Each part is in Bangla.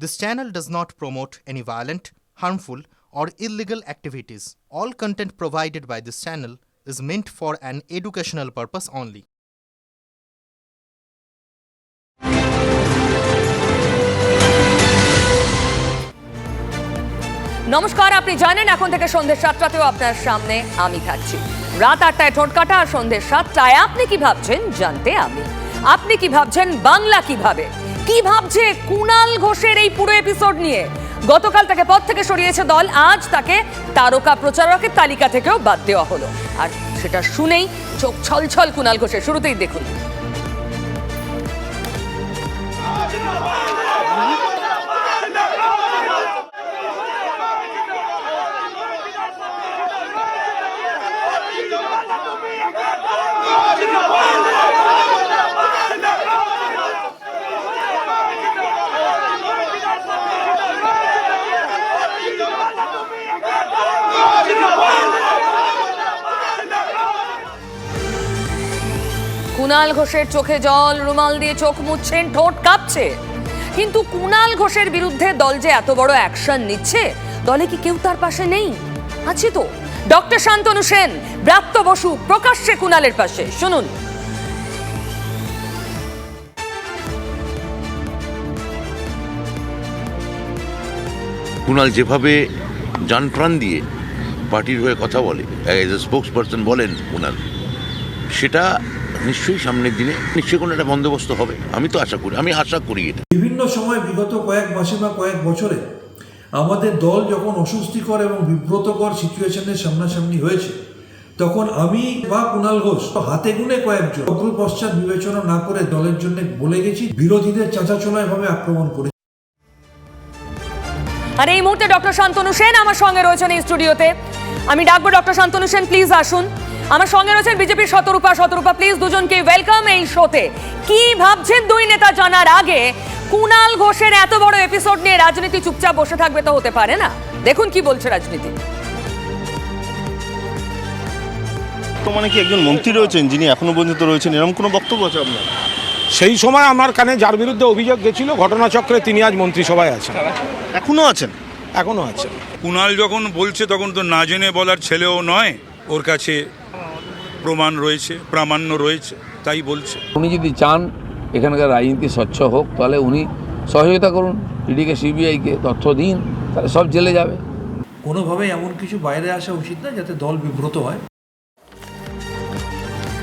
This channel does not promote any violent, harmful, or illegal activities. All content provided by this channel is meant for an educational purpose only. নমস্কার আপনি জানেন এখন থেকে সন্ধ্যে সাতটাতেও আপনার সামনে আমি থাকছি রাত আটটায় ঠোঁট কাটা আর সন্ধ্যে সাতটায় আপনি কি ভাবছেন জানতে আমি আপনি কি ভাবছেন বাংলা কীভাবে কি ভাবছে কুণাল ঘোষের এই পুরো এপিসোড নিয়ে? গতকাল তাকে পদ থেকে সরিয়েছে দল, আজ তাকে তারকা প্রচারকের তালিকা থেকেও বাদ দেওয়া হলো। আর সেটা শুনেই চোখ ছলছল কুণাল ঘোষের, শুরুতেই দেখুন। কুণাল ঘোষের চোখে জল, রুমাল দিয়ে চোখ মুছছেন ঠোঁট কাঁপছে। কিন্তু কুণাল ঘোষের বিরুদ্ধে দল যে এত বড় অ্যাকশন নিচ্ছে, দলে কি কেউ তার পাশে নেই? আছে তো। ডক্টর শান্তনু সেন, ব্রাত্য বসু প্রকাশ্যে কুণালের পাশে। শুনুন। কুণাল যেভাবে যান প্রাণ দিয়ে পার্টির হয়ে কথা বলে এজ এ স্পোক্স পার্সন বলেন কুণাল সেটা নিশ্চয়ই সামনের দিনে নিশ্চয়ই কোনো একটা বন্দোবস্ত হবে। আমি তো আশা করি আমি আশা করি এটা। বিভিন্ন সময় বিগত কয়েক মাসে বা কয়েক বছরে আমাদের দল যখন অস্বস্তিকর এবং বিব্রতকর সিচুয়েশনের সামনাসামনি হয়েছে তখন আমি বা কুণাল ঘোষ হাতে গুনে কয়েকজন অগ্র পশ্চাৎ বিবেচনা না করে দলের জন্য বলে গেছি বিরোধীদের চাঁচাচোলা এভাবে আক্রমণ করে আর এই মুহূর্তে ডক্টর শান্তনু সেন আমার সঙ্গে রয়েছেন এই স্টুডিওতে। আমি ডাকবো ডক্টর শান্তনু সেন প্লিজ আসুন। আমার সঙ্গে রয়েছেন বিজেপির শতরূপা শতরূপা প্লিজ দুজনকে ওয়েলকাম এই শোতে কি ভাবছেন দুই নেতা জানার আগে? কুনাল ঘোষের এত বড় এপিসোড নিয়ে রাজনীতি চুপচাপ বসে থাকবে তো হতে পারে না? দেখুন কি বলছে রাজনীতি। তো মানে কি একজন মন্ত্রী রয়েছেন যিনি এখনও পর্যন্ত রয়েছেন? এরকম কোনো বক্তব্য আছে আপনার? সেই সময় আমার কানে যার বিরুদ্ধে অভিযোগ গেছিল ঘটনাচক্রে তিনি আজ মন্ত্রিসভায় আছেন। এখনও আছেন? এখনও আছেন। কুণাল যখন বলছে তখন তো না জেনে বলার ছেলেও নয় ওর কাছে প্রমাণ রয়েছে প্রামাণ্য রয়েছে তাই বলছে। উনি যদি চান এখানকার রাজনীতি স্বচ্ছ হোক তাহলে উনি সহযোগিতা করুন ইডিকে সিবিআইকে তথ্য দিন তাহলে সব জেলে যাবে। কোনোভাবে এমন কিছু বাইরে আসা উচিত না যাতে দল বিব্রত হয়।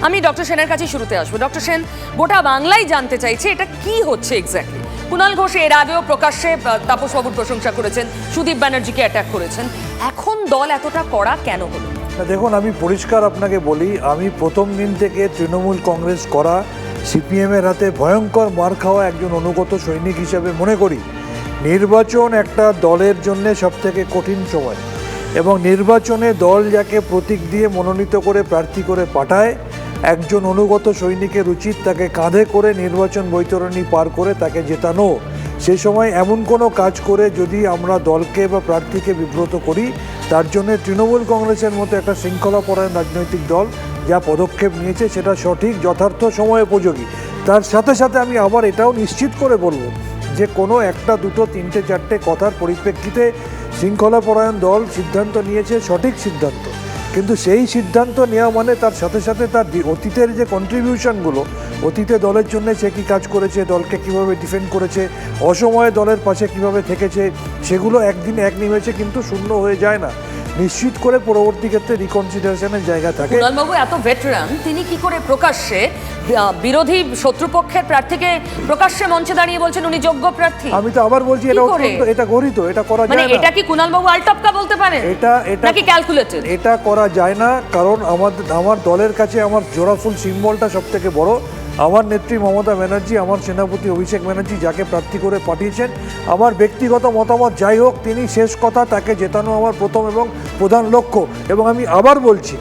আমি ডক্টর সেনের কাছে শুরুতে আসব। ডক্টর সেন গোটা বাংলাই জানতে চাইছে এটা কি হচ্ছে এক্স্যাক্টলি কুণাল ঘোষ এর আগেও প্রকাশ্যে তাপস বাবুর প্রশংসা করেছেন সুদীপ ব্যানার্জিকে অ্যাটাক করেছেন। এখন দল এতটা কড়া কেন হলো? দেখুন, আমি পরিষ্কার আপনাকে বলি, আমি প্রথম দিন থেকে তৃণমূল কংগ্রেস করা সিপিএমের হাতে ভয়ঙ্কর মার খাওয়া একজন অনুগত সৈনিক হিসেবে মনে করি। নির্বাচন একটা দলের জন্য সবথেকে কঠিন সময় এবং নির্বাচনে দল যাকে প্রতীক দিয়ে মনোনীত করে, প্রার্থী করে পাঠায়, একজন অনুগত সৈনিকের উচিত তাকে কাঁধে করে নির্বাচন বৈতরণী পার করে তাকে জেতানো। সে সময় এমন কোনো কাজ করে যদি আমরা দলকে বা প্রার্থীকে বিব্রত করি তার জন্য তৃণমূল কংগ্রেসের মতো একটা শৃঙ্খলাপরায়ণ রাজনৈতিক দল যা পদক্ষেপ নিয়েছে সেটা সঠিক, যথার্থ সময় উপযোগী। তার সাথে সাথে আমি আবার এটাও নিশ্চিত করে বলব যে কোনো একটা, দুটো, তিনটে, চারটে কথার পরিপ্রেক্ষিতে শৃঙ্খলাপরায়ণ দল সিদ্ধান্ত নিয়েছে সঠিক সিদ্ধান্ত। কিন্তু সেই সিদ্ধান্ত নেওয়া মানে তার সাথে সাথে তার অতীতের যে কন্ট্রিবিউশনগুলো অতীতে দলের জন্য সে কী কাজ করেছে দলকে কীভাবে ডিফেন্ড করেছে অসময়ে দলের পাশে কীভাবে থেকেছে সেগুলো একদিন এক নিমেষে কিন্তু শূন্য হয়ে যায় না। নিশ্চিত করে পরবর্তী ক্ষেত্রে রিকনসিডারেশনের জায়গা থাকে। কুণালবাবু এত ভেটেরান তিনি কি করে প্রকাশ্যে বিরোধী শত্রুপক্ষের প্রার্থীকে প্রকাশ্যে মঞ্চে দাঁড়িয়ে বলছেন উনি যোগ্য প্রার্থী? আমি তো আবার বলছি এটা এটা গরিত এটা করা মানে যায় না। এটা কি কুণালবাবু আলটপকা বলতে পারেন? এটা এটা নাকি ক্যালকুলেটেড এটা করা যায় না কারণ আমাদের আমার দলের কাছে আমার জোড়াফুল সিম্বলটা সব থেকে বড়। আমার নেত্রী মমতা ব্যানার্জি, আমার সেনাপতি অভিষেক ব্যানার্জি যাকে প্রার্থী করে পাঠিয়েছেন, আমার ব্যক্তিগত মতামত যাই হোক, তিনি শেষ কথা তাকে জেতানো আমার প্রথম এবং প্রধান লক্ষ্য। এবং আমি আবার বলছি,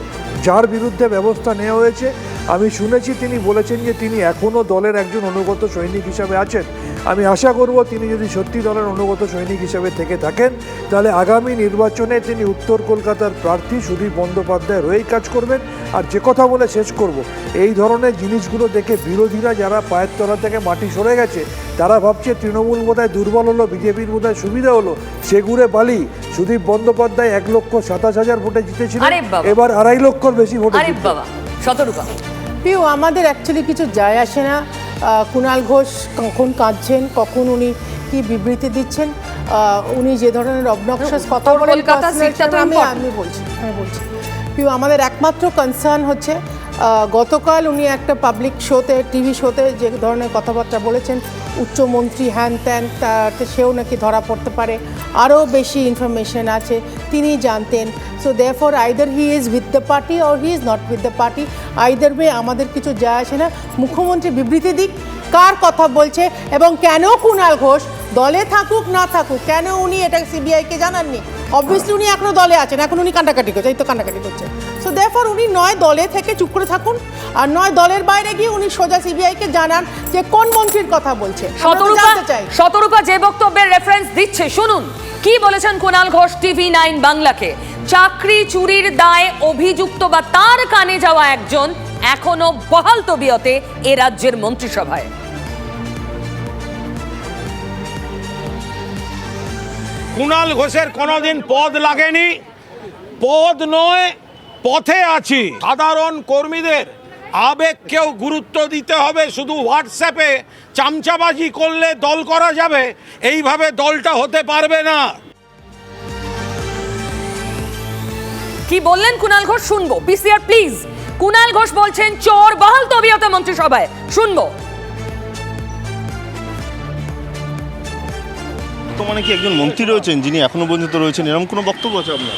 যার বিরুদ্ধে ব্যবস্থা নেওয়া হয়েছে, আমি শুনেছি তিনি বলেছেন যে তিনি এখনও দলের একজন অনুগত সৈনিক হিসাবে আছেন। আমি আশা করব তিনি যদি সত্যি দলের অনুগত সৈনিক হিসেবে থেকে থাকেন তাহলে আগামী নির্বাচনে তিনি উত্তর কলকাতার প্রার্থী সুদীপ বন্দ্যোপাধ্যায় হয়েই কাজ করবেন। আর যে কথা বলে শেষ করব এই ধরনের জিনিসগুলো দেখে বিরোধীরা যারা পায়ের তলা থেকে মাটি সরে গেছে তারা ভাবছে তৃণমূল বোধহয় দুর্বল হলো বিজেপির বোধহয় সুবিধা হলো। সেগুড়ে বালি সুদীপ বন্দ্যোপাধ্যায় এক লক্ষ সাতাশ হাজার ভোটে জিতেছিলেন এবার আড়াই লক্ষর বেশি ভোটে। বাবা শতরূপা। পিউ আমাদের অ্যাকচুয়ালি কিছু যায় আসে না। কুণাল ঘোষ কখন কাঁদছেন কখন উনি কি বিবৃতি দিচ্ছেন উনি যে ধরনের অবনক্সাস কথা বলেন আমি বলছি আমি বলছি। আমাদের একমাত্র কনসার্ন হচ্ছে গতকাল উনি একটা পাবলিক শোতে টিভি শোতে যে ধরনের কথাবার্তা বলেছেন উচ্চমন্ত্রী হ্যান ত্যান, তাতে সেও নাকি ধরা পড়তে পারে। আরও বেশি ইনফরমেশন আছে, তিনি জানতেন। So therefore either he is with the party or he is not with the party either way আমাদের কিছু যায় আসে না। মুখ্যমন্ত্রী বিবৃতি দিক, কার কথা বলছে এবং কেন কুণাল ঘোষ দলে থাকুক না থাকুক কেন উনি এটা সিবিআইকে জানাননি? অবভিয়াসলি উনি এখনও দলে আছেন এখন উনি কান্নাকাটি করছে এই তো কান্নাকাটি করছে। সো দেফর উনি নয় দলে থেকে চুপ করে থাকুন আর নয় দলের বাইরে গিয়ে উনি সোজা সিবিআইকে জানান যে কোন মন্ত্রীর কথা বলছে। শতরূপা শতরূপা যে বক্তব্যের রেফারেন্স দিচ্ছে শুনুন। কি বলেছেন কুণাল ঘোষ টিভি নাইন বাংলাকে? চাকরি চুরির দায়ে অভিযুক্ত বা তার কানে যাওয়া একজন এখনও বহাল তবিয়তে এ রাজ্যের মন্ত্রিসভায়। কুণাল ঘোষের কোনোদিন পদ লাগেনি। পদ নয়, পথে আছি। সাধারণ কর্মীদের আবেগকেও গুরুত্ব দিতে হবে। শুধু হোয়াটসঅ্যাপে চামচাবাজি করলে দল করা যাবে, এইভাবে দলটা হতে পারবে না। কি বললেন কুণাল ঘোষ? শুনব। পিসিআর প্লিজ কুণাল ঘোষ বলছেন, চোর বহাল তবিয়তে মন্ত্রিসভায়। শুনব। বর্তমানে কি একজন মন্ত্রী রয়েছেন যিনি এখনও পর্যন্ত রয়েছেন? এরকম কোনো বক্তব্য আছে আপনার?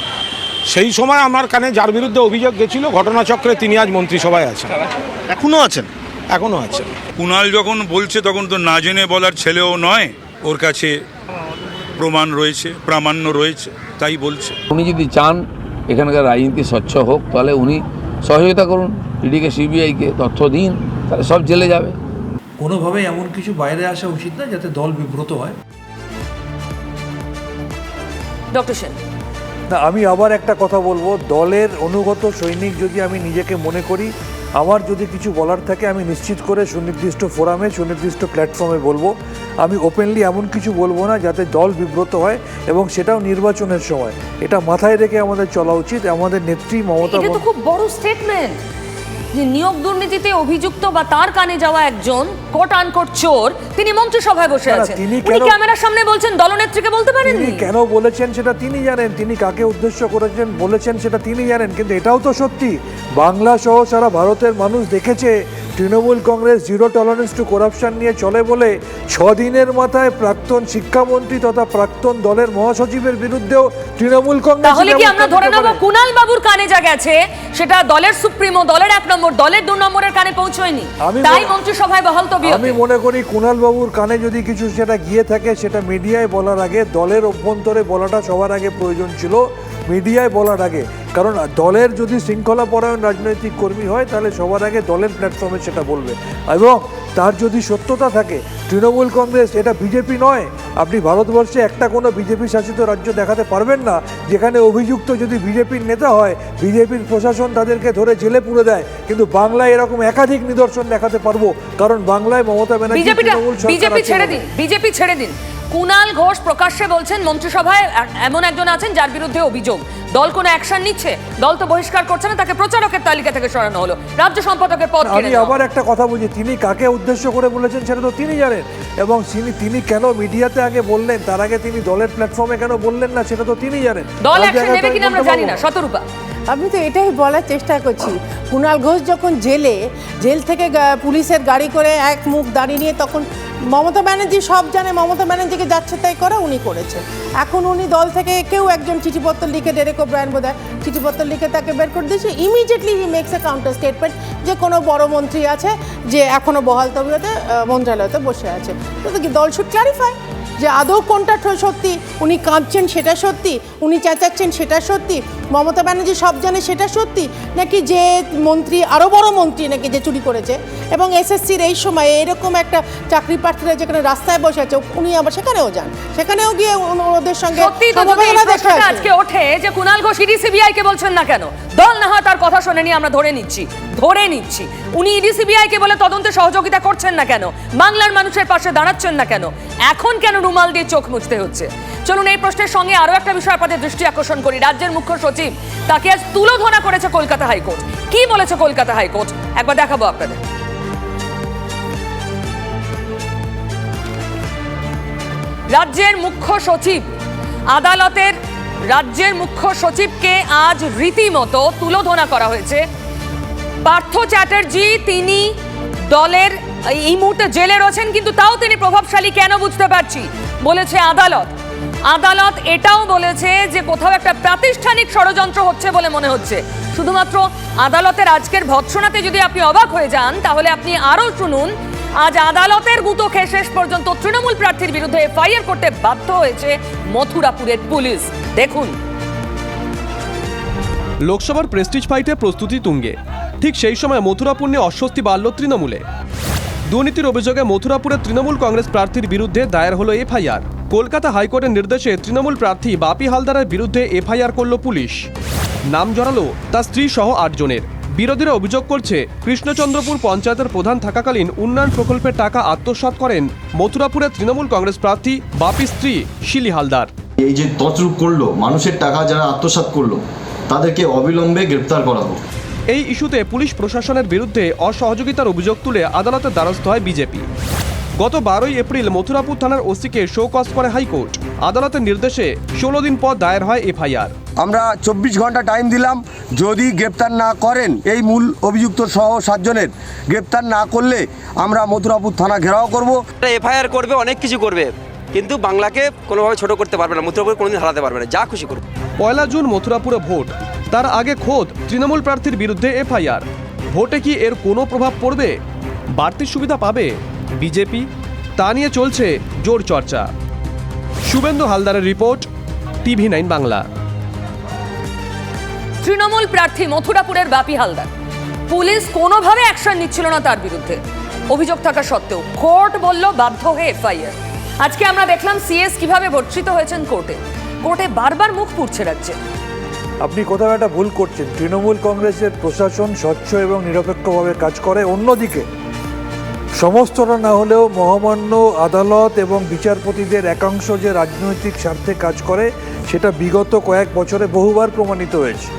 সেই সময় আমার কানে যার বিরুদ্ধে অভিযোগ গেছিল ঘটনাচক্রে তিনি আজ মন্ত্রিসভায় আছেন। এখনও আছেন? এখনও আছে কুণাল যখন বলছে তখন তো না জেনে বলার ছেলেও নয় ওর কাছে প্রমাণ রয়েছে প্রামাণ্য রয়েছে তাই বলছে। উনি যদি চান এখানকার রাজনীতি স্বচ্ছ হোক তাহলে উনি সহযোগিতা করুন ইডিকে সিবিআইকে তথ্য দিন তাহলে সব জেলে যাবে। কোনোভাবেই এমন কিছু বাইরে আসা উচিত না যাতে দল বিব্রত হয়। ডক্টর সেন। না আমি আবার একটা কথা বলব। দলের অনুগত সৈনিক যদি আমি নিজেকে মনে করি আমার যদি কিছু বলার থাকে আমি নিশ্চিত করে সুনির্দিষ্ট ফোরামে সুনির্দিষ্ট প্ল্যাটফর্মে বলব। আমি ওপেনলি এমন কিছু বলব না যাতে দল বিব্রত হয় এবং সেটাও নির্বাচনের সময়। এটা মাথায় রেখে আমাদের চলা উচিত। আমাদের নেত্রী মমতা খুব বড় স্টেটমেন্ট যে নিয়োগ দুর্নীতিতে অভিযুক্ত বা তার কানে যাওয়া একজন কোট আনকোট চোর তিনি মন্ত্রিসভায় বসে আছেন। তিনি উনি ক্যামেরার সামনে বলছেন দলনেত্রীকে বলতে পারেন তিনি কেন বলেছেন সেটা তিনি জানেন তিনি কাকে উদ্দেশ্য করেছেন বলেছেন সেটা তিনি জানেন কিন্তু এটাও তো সত্যি। বাংলা সহ সারা ভারতের মানুষ দেখেছে Trinamool Congress zero tolerance to corruption নিয়ে চলে বলে ছদিনের মাথায় প্রাক্তন শিক্ষামন্ত্রী তথা প্রাক্তন দলের মহাসচিবের বিরুদ্ধেও তৃণমূল কংগ্রেস তাহলে কি আমরা ধরে নেব কুণাল বাবুর কানে যা গেছে সেটা দলের সুপ্রিমো দলের এক নম্বর দলের দু নম্বরের কানে পৌঁছয়নি। তাই মনে- মন্ত্রিসভায় বহাল আমি মনে করি কুনাল বাবুর কানে যদি কিছু সেটা গিয়ে থাকে সেটা মিডিয়ায় বলার আগে দলের অভ্যন্তরে বলাটা সবার আগে প্রয়োজন ছিল। মিডিয়ায় বলার আগে। কারণ দলের যদি শৃঙ্খলা পরায়ণ রাজনৈতিক কর্মী হয় তাহলে সবার আগে দলের প্ল্যাটফর্মে সেটা বলবে। এবং তার যদি সত্যতা থাকে তৃণমূল কংগ্রেস এটা বিজেপি নয় আপনি ভারতবর্ষে একটা কোনো বিজেপি শাসিত রাজ্য দেখাতে পারবেন না যেখানে অভিযুক্ত যদি বিজেপির নেতা হয় বিজেপির প্রশাসন তাদেরকে ধরে জেলে পুরে দেয়। কিন্তু বাংলায় এরকম একাধিক নিদর্শন দেখাতে পারব কারণ বাংলায় মমতা ব্যানার্জি তৃণমূল বিজেপি ছেড়ে। দিন বিজেপি ছেড়ে দিন। কুণাল ঘোষ প্রকাশ্যে বলছেন মন্ত্রিসভায় এমন একজন আছেন যার বিরুদ্ধে অভিযোগ। দল কোনো অ্যাকশন নিচ্ছে? দল তো বহিষ্কার করছে না তাকে প্রচারকের তালিকা থেকে সরানো হলো। রাজ্য সম্পাদকের পদ আমি আবার একটা কথা বলছি তিনি কাকে উদ্দেশ্য করে বলেছেন সেটা তো তিনি জানেন এবং তিনি তিনি কেন মিডিয়াতে আগে বললেন তার আগে তিনি দলের প্ল্যাটফর্মে কেন বললেন না সেটা তো তিনি জানেন। দল অ্যাকশন নেবে কিনা আমরা জানি না না। শতরূপা। আমি তো এটাই বলার চেষ্টা করছি কুণাল ঘোষ যখন জেলে জেল থেকে পুলিশের গাড়ি করে এক মুখ দাঁড়িয়ে নিয়ে তখন মমতা ব্যানার্জি সব জানে মমতা ব্যানার্জিকে যাচ্ছে তাই করে উনি করেছেন এখন উনি দল থেকে কেউ একজন চিঠিপত্র লিখে ডেরেকো ব্র্যান্ড বোধ চিঠিপত্র লিখে তাকে বের করে দিয়েছে। Immediately he makes a counter statement যে কোনো বড় মন্ত্রী আছে যে এখনও বহাল তবিয়তে আহ, মন্ত্রণালয়তে বসে আছে। তো কি দল শুড ক্লারিফাই যে আদৌ কোনটা সত্যি? উনি কাঁদছেন সেটা সত্যি? উনি চেঁচাচ্ছেন সেটা সত্যি? মমতা ব্যানার্জি সব জানে সেটা সত্যি? নাকি যে মন্ত্রী আরও বড় মন্ত্রী নাকি যে চুরি করেছে? এবং এসএসসির এই সময়ে এরকম একটা চাকরি প্রার্থীরা যেখানে রাস্তায় বসে আছে উনি আবার সেখানেও যান। সেখানেও গিয়ে ওদের সঙ্গে দেখে ওঠে যে কুণাল ঘোষ, ইডি সিবিআই কে বলছেন না কেন? দল না হয় তার কথা শোনেনি, আমরা ধরে নিচ্ছি ধরে নিচ্ছি। উনি ইডি সিবিআই কে বলে তদন্তে সহযোগিতা করছেন না কেন? বাংলার মানুষের পাশে দাঁড়াচ্ছেন না কেন? এখন কেন রুমাল দিয়ে চোখ মুছতে হচ্ছে? চলুন এই প্রশ্নের সঙ্গে আরও একটা বিষয় আপনাদের দৃষ্টি আকর্ষণ করি। রাজ্যের মুখ্য সচিব তাকে আজ তুলোধনা করেছে কলকাতা হাইকোর্ট। কি বলেছে কলকাতা হাইকোর্ট? একবার দেখাবো আপনাদের। রাজ্যের মুখ্য সচিব আদালতের রাজ্যের মুখ্য সচিবকে আজ রীতিমতো তুলোধনা করা হয়েছে। পার্থ চ্যাটার্জি, তিনি দলের, এই মুহূর্তে জেলে রয়েছেন, কিন্তু তাও তিনি প্রভাবশালী, কেন বুঝতে পারছি? বলেছে আদালত। আদালত এটাও বলেছে যে, কোথাও একটা প্রাতিষ্ঠানিক ষড়যন্ত্র হচ্ছে বলে মনে হচ্ছে। শুধুমাত্র আদালতের আজকের ভৎসনাতে যদি আপনি অবাক হয়ে যান, তাহলে আপনি আরও শুনুন আজ আদালতের গুতো খেয়ে শেষ পর্যন্ত তৃণমূল প্রার্থীর বিরুদ্ধে এফআইআর করতে বাধ্য হয়েছে মথুরাপুরের পুলিশ। দেখুন। লোকসভার প্রেস্টিজ ফাইটে প্রস্তুতি তুঙ্গে। ঠিক সেই সময় মথুরাপুর নিয়ে অস্বস্তি বাড়ল তৃণমূলে। দুর্নীতির অভিযোগে মথুরাপুরের তৃণমূল কংগ্রেস প্রার্থীর বিরুদ্ধে দায়ের হলো এফআইআর। কলকাতা হাইকোর্টের নির্দেশে তৃণমূল প্রার্থী বাপি হালদারের বিরুদ্ধে এফআইআর করল পুলিশ। নাম জড়ালো তার স্ত্রী সহ আটজনের। বিরোধীরা অভিযোগ করছে কৃষ্ণচন্দ্রপুর পঞ্চায়েতের প্রধান থাকাকালীন উন্নয়ন প্রকল্পের টাকা আত্মসাত করেন মথুরাপুরের তৃণমূল কংগ্রেস প্রার্থী বাপি স্ত্রী শিলি হালদার। এই যে তছরূপ করল মানুষের টাকা যারা আত্মসাত করল তাদেরকে অবিলম্বে গ্রেপ্তার করা হোক এই ইস্যুতে পুলিশ প্রশাসনের বিরুদ্ধে অসহযোগিতার অভিযোগ তুলে আদালতের দ্বারস্থ হয় বিজেপি। গত বারোই এপ্রিল মথুরাপুর থানার ওসিকে শোকজ করে হাইকোর্ট। আদালতের নির্দেশে ষোলো দিন পর দায়ের হয় এফআইআর। আমরা চব্বিশ ঘণ্টা টাইম দিলাম যদি গ্রেপ্তার না করেন এই মূল অভিযুক্ত সহ সাতজনের গ্রেপ্তার না করলে আমরা মথুরাপুর থানা ঘেরাও করব। এফআইআর করবে অনেক কিছু করবে কিন্তু বাংলাকে কোনোভাবে ছোট করতে পারবে না মথুরাপুর কোনোদিন হারাতে পারবে না যা খুশি করবে পয়লা জুন মথুরাপুরে ভোট। তার আগে খোদ তৃণমূল প্রার্থীর বিরুদ্ধে এফআইআর। ভোটে কি এর কোনো প্রভাব পড়বে? বাড়তি সুবিধা পাবে? বিজেপি তা নিয়ে চলছে জোর চর্চা। শুভেন্দু হালদারের report TV nine Bangla. Trinamool প্রার্থী মথুরাপুরের বাপি হালদার। পুলিশ কোনোভাবে অ্যাকশন নিচ্ছিল না তার বিরুদ্ধে। অভিযোগ থাকা সত্ত্বেও কোর্ট বলল বাধ্য হয়ে এফআইআর। আজকে আমরা দেখলাম সিএস কীভাবে ভর্ষিত হয়েছেন কোর্টে। কোর্টে বারবার মুখ পুড়ছে রাজ্যে। আপনি কোথাও একটা ভুল করছেন। তৃণমূল কংগ্রেসের প্রশাসন স্বচ্ছ এবং নিরপেক্ষভাবে কাজ করে। অন্যদিকে সমস্তটা না হলেও মহামান্য আদালত এবং বিচারপতিদের একাংশ যে রাজনৈতিক স্বার্থে কাজ করে, সেটা বিগত কয়েক বছরে বহুবার প্রমাণিত হয়েছে।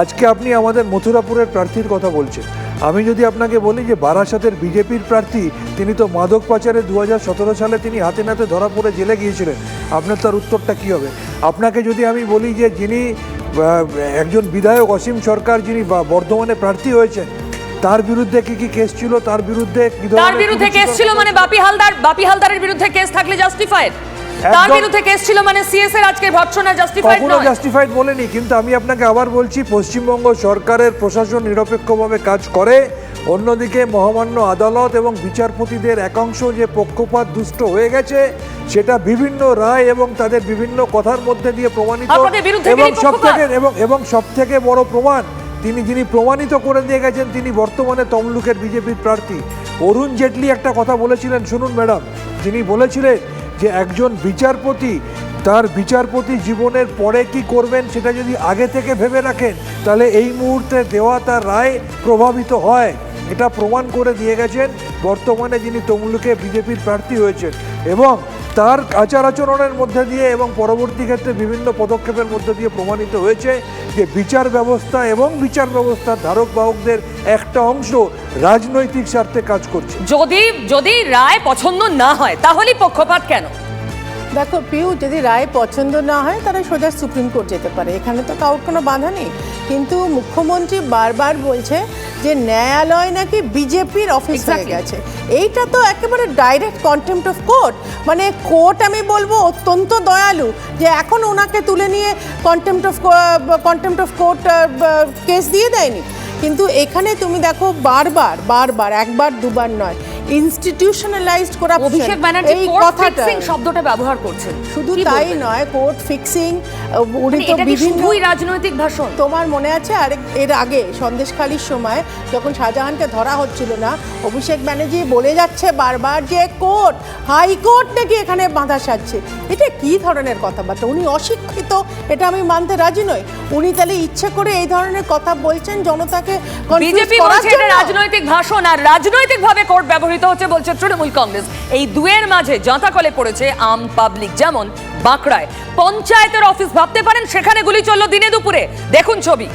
আজকে আপনি আমাদের মথুরাপুরের প্রার্থীর কথা বলছেন। আমি যদি আপনাকে বলি যে বারাসাতের বিজেপির প্রার্থী, তিনি তো মাদক পাচারে দু হাজার সতেরো সালে তিনি হাতে নাতে ধরা পড়ে জেলে গিয়েছিলেন। আপনার তার উত্তরটা কী হবে? আপনাকে যদি আমি বলি যে যিনি একজন বিধায়ক অসীম সরকার, যিনি বর্ধমানে প্রার্থী হয়েছেন তার বিরুদ্ধে কি কি কেস ছিল? তার বিরুদ্ধে কি তার বিরুদ্ধে কেস ছিল মানে বাপি হালদার বাপি হালদারের বিরুদ্ধে কেস থাকলে জাস্টিফাইড তার। বিরুদ্ধে কেস ছিল মানে সিএস এর আজকে ভর্সনা জাস্টিফাইড নয়। জাস্টিফাইড বলেনি কিন্তু আমি আপনাকে আবার বলছি পশ্চিমবঙ্গ সরকারের প্রশাসন নিরপেক্ষভাবে কাজ করে অন্যদিকে মহামান্য আদালত এবং বিচারপতিদের একাংশ যে পক্ষপাত দুষ্ট হয়ে গেছে সেটা বিভিন্ন রায় এবং তাদের বিভিন্ন কথার মধ্যে দিয়ে প্রমাণিত এবং সব থেকে এবং এবং সব থেকে বড় প্রমাণ তিনি যিনি প্রমাণিত করে দিয়ে গেছেন, তিনি বর্তমানে তমলুকের বিজেপির প্রার্থী। অরুণ জেটলি একটা কথা বলেছিলেন, শুনুন ম্যাডাম। তিনি বলেছিলেন যে একজন বিচারপতি, তার বিচারপতি জীবনের পরে কি করবেন সেটা যদি আগে থেকে ভেবে রাখেন, তাহলে এই মুহূর্তে দেওয়া তার রায় প্রভাবিত হয়। এটা প্রমাণ করে দিয়ে গেছেন, বর্তমানে যিনি তমলুকে বিজেপির প্রার্থী হয়েছেন। এবং তার আচার আচরণের মধ্যে দিয়ে এবং পরবর্তী ক্ষেত্রে বিভিন্ন পদক্ষেপের মধ্যে দিয়ে প্রমাণিত হয়েছে যে বিচার ব্যবস্থা এবং বিচার ব্যবস্থার ধারক বাহকদের একটা অংশ রাজনৈতিক স্বার্থে কাজ করছে। যদি যদি রায় পছন্দ না হয় তাহলে পক্ষপাত কেন? দেখো পিউ যদি রায় পছন্দ না হয় তারা সোজা সুপ্রিম কোর্ট যেতে পারে। এখানে তো কাউর কোনো বাধা নেই। কিন্তু মুখ্যমন্ত্রী বারবার বলছে যে ন্যায়ালয় নাকি বিজেপির অফিস হয়ে গেছে। এইটা তো একেবারে ডাইরেক্ট কন্টেম্প্ট অফ কোর্ট মানে কোর্ট আমি বলব অত্যন্ত দয়ালু যে এখন ওনাকে তুলে নিয়ে contempt of contempt of court case দিয়ে দেয়নি। কিন্তু এখানে তুমি দেখো বারবার বারবার একবার দুবার নয় institutionalised corruption Abhishek Banerjee court fixing শব্দটা ব্যবহার করছেন। শুধু তাই নয় কোর্ট ফিক্সিং উনি মানে তো বিভিন্ন শুধুই রাজনৈতিক ভাষণ? তোমার মনে আছে? আরেক এর আগে সন্দেশখালির সময় যখন শাহজাহানকে ধরা হচ্ছিল না অভিষেক ব্যানার্জি বলে যাচ্ছে বারবার যে কোর্ট হাইকোর্ট নাকি এখানে বাঁধা সাজছে? এটা কি ধরনের কথাবার্তা? উনি অশিক্ষিত এটা আমি মানতে রাজি নই। উনি তাহলে ইচ্ছে করে এই ধরনের কথা বলছেন জনতাকে বিজেপি বলছে এটা রাজনৈতিক ভাষণ আর রাজনৈতিক ভাবে কোর্ট ব্যবহৃত হচ্ছে, বলছে তৃণমূল কংগ্রেস। এই দুয়ের মাঝে জাঁতাকলে পড়েছে আম পাবলিক। যেমন বাঁকড়ায়। পঞ্চায়েতের অফিস ভাবতে পারেন, সেখানে গুলি চলল দিনে দুপুরে। দেখুন ছবি।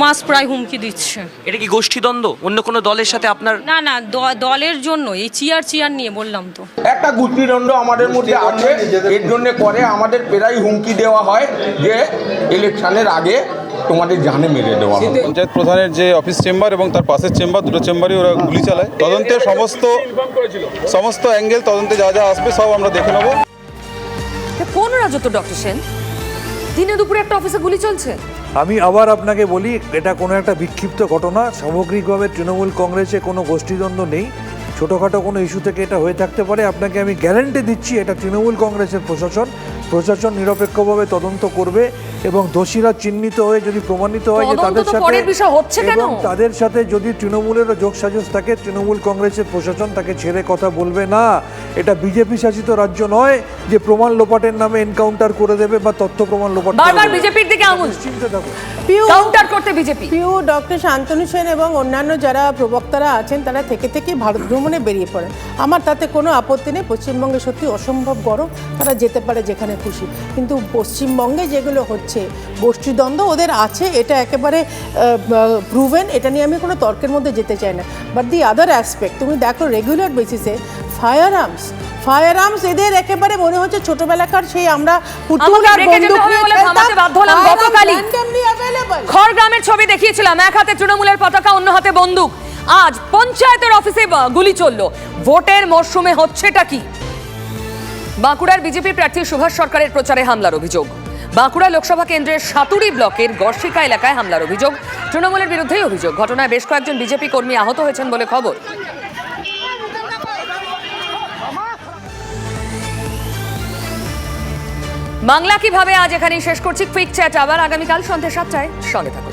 মাস প্রায় হুমকি দিচ্ছে। এটা কি গোষ্ঠীদ্বন্দ্ব অন্য কোনো দলের সাথে আপনার না না দ- দলের জন্য এই চেয়ার চেয়ার নিয়ে বললাম তো। একটা গোষ্ঠীদ্বন্দ্ব আমাদের মধ্যে আছে। এর জন্য করে আমাদের প্রায় হুমকি দেওয়া হয় যে ইলেকশনের আগে তোমাদের জানে মেরে দেওয়া হবে। পঞ্চায়েত প্রধানের যে অফিস চেম্বার এবং তার পাশের চেম্বার দুটো চেম্বারই ওরা গুলি চালায়। তদন্তে সমস্ত সমস্ত অ্যাঙ্গেল তদন্তে যা যা আসবে সব আমরা দেখে নেব। কোন রাজত্ব ডক্টর সেন? দিনে দুপুরে একটা অফিসে গুলি চলছে। আমি আবার আপনাকে বলি, এটা কোনো একটা বিক্ষিপ্ত ঘটনা। সামগ্রিকভাবে তৃণমূল কংগ্রেসে কোনো গোষ্ঠীদ্বন্দ্ব নেই। ছোটোখাটো কোনো ইস্যু থেকে এটা হয়ে থাকতে পারে। আপনাকে আমি গ্যারেন্টি দিচ্ছি এটা তৃণমূল কংগ্রেসের প্রশাসন। প্রশাসন নিরপেক্ষভাবে তদন্ত করবে এবং দোষীরা চিহ্নিত হয়ে যদি প্রমাণিত হয় যে তাদের সাথে হচ্ছে এবং তাদের সাথে যদি তৃণমূলেরও যোগসাজশ থাকে তৃণমূল কংগ্রেসের প্রশাসন তাকে ছেড়ে কথা বলবে না। এটা বিজেপি শাসিত রাজ্য নয় যে প্রমাণ লোপাটের নামে এনকাউন্টার করে দেবে বা তথ্য প্রমাণ লোপাট বারবার বিজেপির দিকে আঙুল। থাকুন। পিউ কাউন্টার করতে বিজেপি পিউ ডক্টর শান্তনু সেন এবং অন্যান্য যারা প্রবক্তারা আছেন তারা থেকে থেকে ভারত ভ্রমণে বেরিয়ে পড়েন। আমার তাতে কোনো আপত্তি নেই। পশ্চিমবঙ্গে সত্যি অসম্ভব গরম তারা যেতে পারে যেখানে খুশি। কিন্তু পশ্চিমবঙ্গে যেগুলো হচ্ছে গোষ্ঠীদ্বন্দ্ব ওদের আছে এটা একেবারে প্রুভেন এটা নিয়ে আমি কোনো তর্কের মধ্যে যেতে চাই না। বাট দি আদার অ্যাসপেক্ট তুমি দেখো রেগুলার বেসিসে ফায়ার আর্মস ফায়ার আর্মস এদের একেবারে মনে হচ্ছে ছোটবেলাকার সেই আমরা পুতুল আর বন্দুক নিয়ে থামাতে বাধ্য হলাম গতকালই। খড়গ্রামের ছবি দেখিয়েছিলাম এক হাতে তৃণমূলের পতাকা অন্য হাতে বন্দুক। আজ পঞ্চায়েতের অফিসে গুলি চলল। ভোটের মরশুমে হচ্ছেটা কি? বাঁকুড়ার বিজেপি প্রার্থী সুভাষ সরকারের প্রচারে হামলার অভিযোগ। বাঁকুড়া লোকসভা কেন্দ্রের সাতুরি ব্লকের গর্ষিকা এলাকায় হামলার অভিযোগ। তৃণমূলের বিরুদ্ধেই অভিযোগ। ঘটনায় বেশ কয়েকজন বিজেপি কর্মী আহত হয়েছেন বলে খবর। বাংলা কীভাবে আজ এখানেই শেষ করছি? কুইক চ্যাট আবার আগামীকাল সন্ধ্যা সাতটায়। সঙ্গে থাকুন।